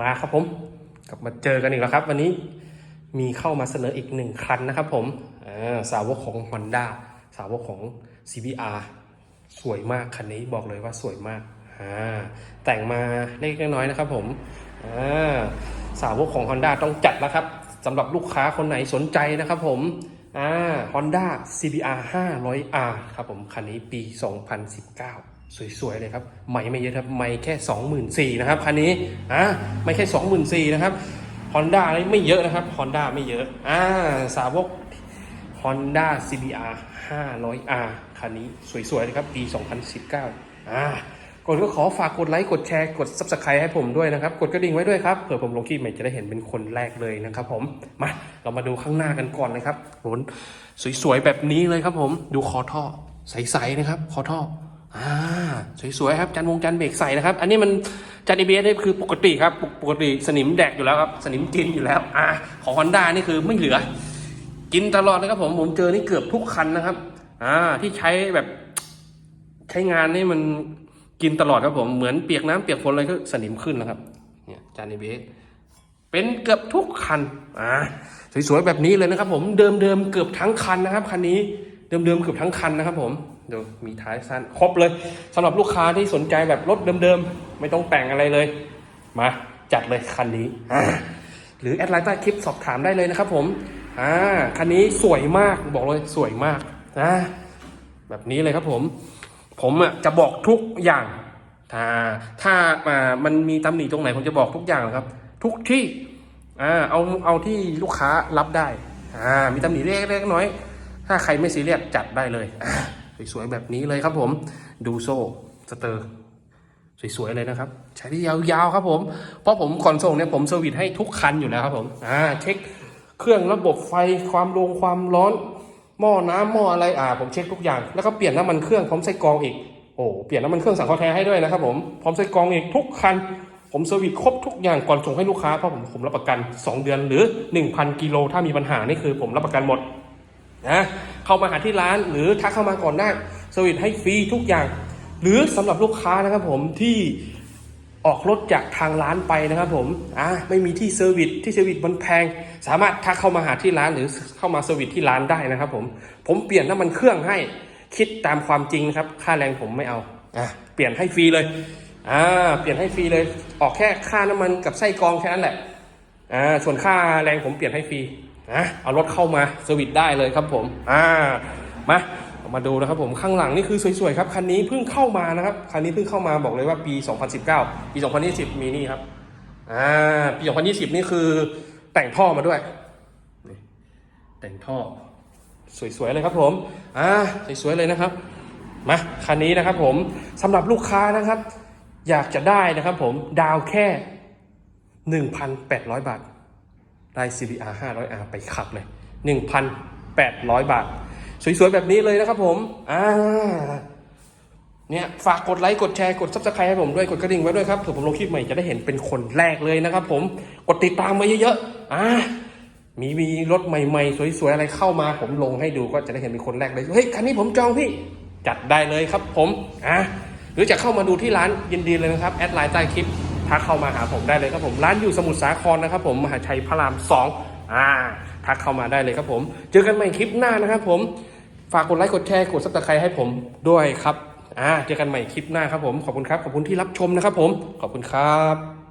มาครับผม กลับมาเจอกันอีกแล้วครับ วันนี้มีเข้ามาเสนออีกหนึ่งคันนะครับผมสาวกของ Honda สาวกของ CBR สวยมากคันนี้บอกเลยว่าสวยมากาแต่งมาเล็กน้อยนะครับผมาสาวกของ Honda ต้องจัดแล้วครับสำหรับลูกค้าคนไหนสนใจนะครับผมอ่า Honda CBR 500R ครับผม คันนี้ปี 2019 สวยๆเลยครับไม่ไม่เยอะครับไม่แค่ 24,000นะครับคันนี้อะไม่แค่ 24,000นะครับ Honda นี่ไม่เยอะนะครับ Honda ไม่เยอะอ่าสาวก Honda CBR 500R คันนี้สวยๆเลยครับ ปี 2019 อ่าก่อนก็ขอฝากกดไลค์ กดแชร์ กด Subscribe ให้ผมด้วยนะครับ กดกระดิ่งไว้ด้วยครับ เผื่อผมลงคลิปใหม่จะได้เห็นเป็นคนแรกเลยนะครับผม มา เรามาดูข้างหน้ากันก่อนเลยครับรถสวยๆ แบบนี้เลยครับผม ดูคอท่อ ใสๆ นะครับ คอท่อ อ่าสวยๆครับจันวงจันเบรกใส่นะครับ อันนี้มันจัน ABS นี่คือปกติครับปกติสนิมแดกอยู่แล้วครับสนิมกินอยู่แล้วอ่าของ Honda นี่คือไม่เหลือ กินตลอดเลยครับผมผมเจอนี่เกือบทุกคันนะครับ อ่าที่ใช้แบบใช้งานนี่มันกินตลอดครับผมเหมือนเปียกน้ำเปียกฝนอะไรก็สนิมขึ้นนะครับเนี่ยจานเอเบสเป็นเกือบทุกคันอ่าสวยๆแบบนี้เลยนะครับ ผมเดิมๆเกือบทั้งคันนะครับคันนี้ เดิมๆเกือบทั้งคันนะครับผมเดี๋ยวมีท้ายสั้นครบเลยสำหรับลูกค้าที่สนใจแบบรถเดิมๆ ไม่ต้องแต่งอะไรเลย มาจัดเลยคันนี้ หรือแอดไลน์ใต้คลิปสอบถามได้เลยนะครับผมอ่าคันนี้สวยมากบอกเลยสวยมากนะแบบนี้เลยครับผม ผมอะจะบอกทุกอย่าง ถ้าถ้าอ่ามันมีตำหนิตรงไหนผมจะบอกทุกอย่างครับ ทุกที่อ่าเอาเอาที่ลูกค้ารับได้อ่ามีตำหนิเล็กๆน้อยๆ ถ้าใครไม่ซีเรียสจัดได้เลย สวยๆแบบนี้เลยครับผม ดูโซ่สเตอร์สวยๆเลยนะครับ ใช้ได้ยาวๆครับผม เพราะผมขนส่งเนี่ยผมเซอร์วิสให้ทุกคันอยู่แล้วครับผมอ่าเช็คเครื่องระบบไฟความลงความร้อน หม้อน้ำหม้ออะไรอ่าผมเช็คทุกอย่าง แล้วก็เปลี่ยนน้ำมันเครื่องพร้อมใส่กรองอีกโอ้เปลี่ยนน้ำมันเครื่องสังเขาแท้ให้ด้วยนะครับผมพร้อมใส่กรองอีกทุกคัน ผมเซอร์วิสครบทุกอย่างก่อนส่งให้ลูกค้าเพราะผมผมรับประกัน 2 เดือนหรือ 1,000 กิโลถ้ามีปัญหานี่คือผมรับประกันหมด นะเข้ามาหาที่ร้านหรือทักเข้ามาก่อนได้สวิตให้ฟรีทุกอย่าง หรือสำหรับลูกค้านะครับผมที่ออกรถจากทางร้านไปนะครับผมอะไม่มีที่เซอร์วิสที่เซอร์วิสมันแพง สามารถทักเข้ามาหาที่ร้านหรือเข้ามาเซอร์วิสที่ร้านได้นะครับผมผมเปลี่ยนน้ำมันเครื่องให้คิดตามความจริงนะครับ ค่าแรงผมไม่เอาอะเปลี่ยนให้ฟรีเลยอ่าเปลี่ยนให้ฟรีเลย ออกแค่ค่าน้ำมันกับไส้กรองแค่นั้นแหละอ่าส่วนค่าแรงผมเปลี่ยนให้ฟรี นะเอารถเข้ามาเซอร์วิสได้เลยครับผมอ่ามาเรามาดูนะครับผมข้างหลังนี่คือสวยๆครับคันนี้เพิ่งเข้ามานะครับคันนี้เพิ่งเข้ามาบอกเลยว่าปี 2019 ปี 2020 มีนี่ครับอ่าปี 2020 นี่คือแต่งท่อมาด้วยนี่แต่งท่อ สวยๆเลยครับผมอ่าสวยๆเลยนะครับมาคันนี้นะครับผมสำหรับลูกค้านะครับ อยากจะได้นะครับผมดาวแค่ 1,800 บาท ได้ CBR 500R ไปขับเลย 1,800 บาท สวยๆ แบบนี้เลยนะครับผม อ่า เนี่ย ฝากกดไลค์ กดแชร์ กด subscribe ให้ผมด้วย กดกระดิ่งไว้ด้วยครับเผื่อผมลงคลิปใหม่จะได้เห็นเป็นคนแรกเลยนะครับผม กดติดตามไว้เยอะๆ อ่า มีมีรถใหม่ๆ สวยๆ อะไรเข้ามา ผมลงให้ดูก็จะได้เห็นเป็นคนแรกเลย เฮ้ย คันนี้ผมจองพี่ จัดได้เลยครับผม อะหรือจะเข้ามาดูที่ร้านยินดีเลยนะครับ แอดไลน์ใต้คลิป ทักเข้ามาหาผมได้เลยครับผม ร้านอยู่สมุทรสาครนะครับผมมหาชัยพระรามสองอ่าทักเข้ามาได้เลยครับผม เจอกันใหม่คลิปหน้านะครับผม ฝากกดไลค์กดแชร์กดซับสไครต์ให้ผมด้วยครับอ่าเจอกันใหม่คลิปหน้าครับผม ขอบคุณครับ ขอบคุณที่รับชมนะครับผม ขอบคุณครับ